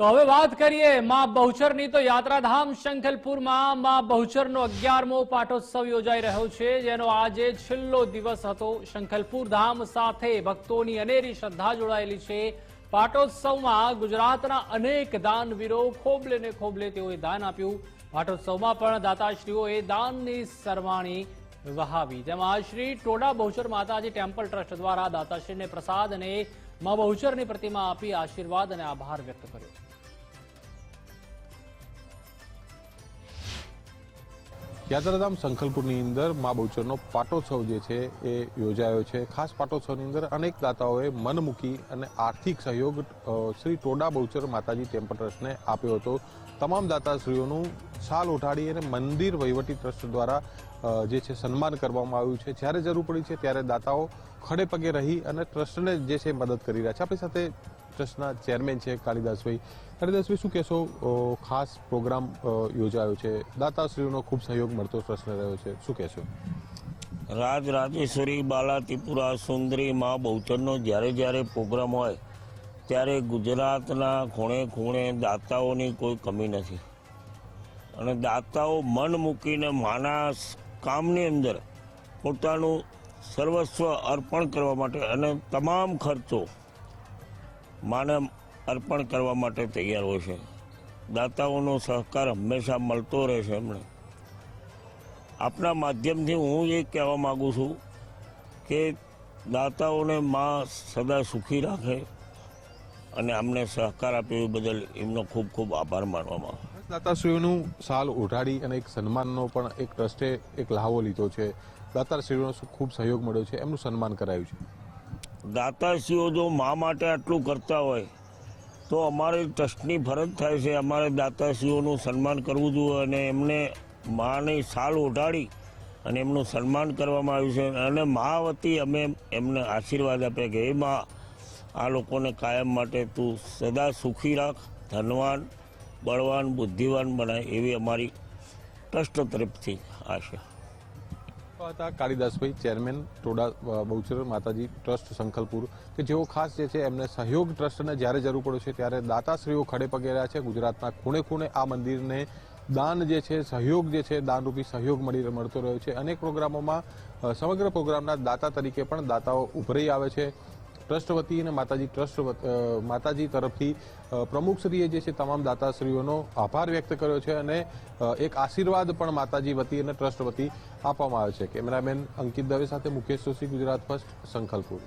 તો હવે વાત કરીએ માં બહુચરની. તો યાત્રાધામ શંખલપુરમાં માં બહુચરનો અગિયારમો પાટોત્સવ યોજાઈ રહ્યો છે, જેનો આજે છેલ્લો દિવસ હતો. શંખલપુર ધામ સાથે ભક્તોની અનેરી શ્રદ્ધા જોડાયેલી છે. પાટોત્સવમાં ગુજરાતના અનેક દાનવીરો ખોબલે ને ખોબલે તેઓએ દાન આપ્યું. પાટોત્સવમાં પણ દાતાશ્રીઓએ દાનની સરવાણી વહાવી. જેમાં શ્રી ટોડા બહુચર માતાજી ટેમ્પલ ટ્રસ્ટ દ્વારા દાતાશ્રીને પ્રસાદ અને મા બહુચરની પ્રતિમા આપી આશીર્વાદ અને આભાર વ્યક્ત કર્યો. યાત્રાધામ સંખલપુરની અંદર મા બહુચરનો પાટોત્સવ જે છે એ યોજાયો છે. ખાસ પાટોત્સવની અંદર અનેક દાતાઓએ મન મૂકી અને આર્થિક સહયોગ શ્રી ટોડા બહુચર માતાજી ટેમ્પલ ટ્રસ્ટને આપ્યો હતો. તમામ દાતાશ્રીઓનું શાલ ઉઠાડી અને મંદિર વહીવટી ટ્રસ્ટ દ્વારા જે છે સન્માન કરવામાં આવ્યું છે. જ્યારે જરૂર પડી છે ત્યારે દાતાઓ ખડે પગે રહી અને ટ્રસ્ટને જે છે મદદ કરી રહ્યા છે. આપણી સાથે ટ્રસ્ટના ચેરમેન છે કાલિદાસભાઈ. કાલિદાસભાઈ, શું કહેશો? ખાસ પ્રોગ્રામ યોજાયો છે. દાતાશ્રીઓનો ખૂબ સહયોગ મળતો ટ્રસ્ટને રહ્યો છે. શું કહેશો? રાજ રાજેશ્વરી બાલા ત્રિપુરા સુંદરી મા બહુચરનો જ્યારે જ્યારે પ્રોગ્રામ હોય, ત્યારે ગુજરાતના ખૂણે ખૂણે દાતાઓની કોઈ કમી નથી. અને દાતાઓ મન મૂકીને માના કામની અંદર પોતાનું સર્વસ્વ અર્પણ કરવા માટે અને તમામ ખર્ચો માને અર્પણ કરવા માટે તૈયાર હોય છે. દાતાઓનો સહકાર હંમેશા મળતો રહે છે એમણે. આપના માધ્યમથી હું એ કહેવા માગું છું કે દાતાઓને માં સદા સુખી રાખે અને અમને સહકાર આપ્યો એ બદલ એમનો ખૂબ ખૂબ આભાર માનવામાં. આવે દાતાશ્રીઓનું સાલ ઉઠાડી અને એક સન્માનનો પણ એક ટ્રસ્ટે એક લહાવો લીધો છે. દાતાશ્રીઓનો ખૂબ સહયોગ મળ્યો છે. એમનું સન્માન કરાયું છે. દાતાશ્રીઓ જો મા માટે આટલું કરતા હોય, તો અમારે ટ્રસ્ટની ફરજ થાય છે અમારે દાતાશ્રીઓનું સન્માન કરવું જોઈએ અને એમને માની સાલ ઓઢાડી અને એમનું સન્માન કરવામાં આવ્યું છે. અને મા વતી અમે એમને આશીર્વાદ આપ્યા કે હે મા, આ લોકોને કાયમ માટે તું સદા સુખી રાખ, ધનવાન, બળવાન, બુદ્ધિવાન બનાય એવી અમારી ટ્રસ્ટ તરફથી આશા. હતા કાલિદાસભાઈ ચેરમેન ટોડા બહુચર, માતાજી ટ્રસ્ટ, સંખલપુર, કે જેઓ ખાસ જે છે એમને સહયોગ ટ્રસ્ટને જ્યારે જરૂર પડે છે ત્યારે દાતાશ્રીઓ ખડે પગે રહ્યા છે. ગુજરાતના ખૂણે ખૂણે આ મંદિરને દાન જે છે, સહયોગ જે છે, દાનરૂપી સહયોગ મળી મળતો રહ્યો છે. અનેક પ્રોગ્રામોમાં સમગ્ર પ્રોગ્રામના દાતા તરીકે પણ દાતાઓ ઉભરી આવે છે. ટ્રસ્ટ વતી અને માતાજી ટ્રસ્ટ માતાજી તરફથી પ્રમુખશ્રીએ જે છે તમામ દાતાશ્રીઓનો આભાર વ્યક્ત કર્યો છે અને એક આશીર્વાદ પણ માતાજી વતી અને ટ્રસ્ટ વતી આપવામાં આવે છે. કેમેરામેન અંકિત દવે સાથે મુકેશ જોશી, ગુજરાત ફર્સ્ટ, સંખલપુર.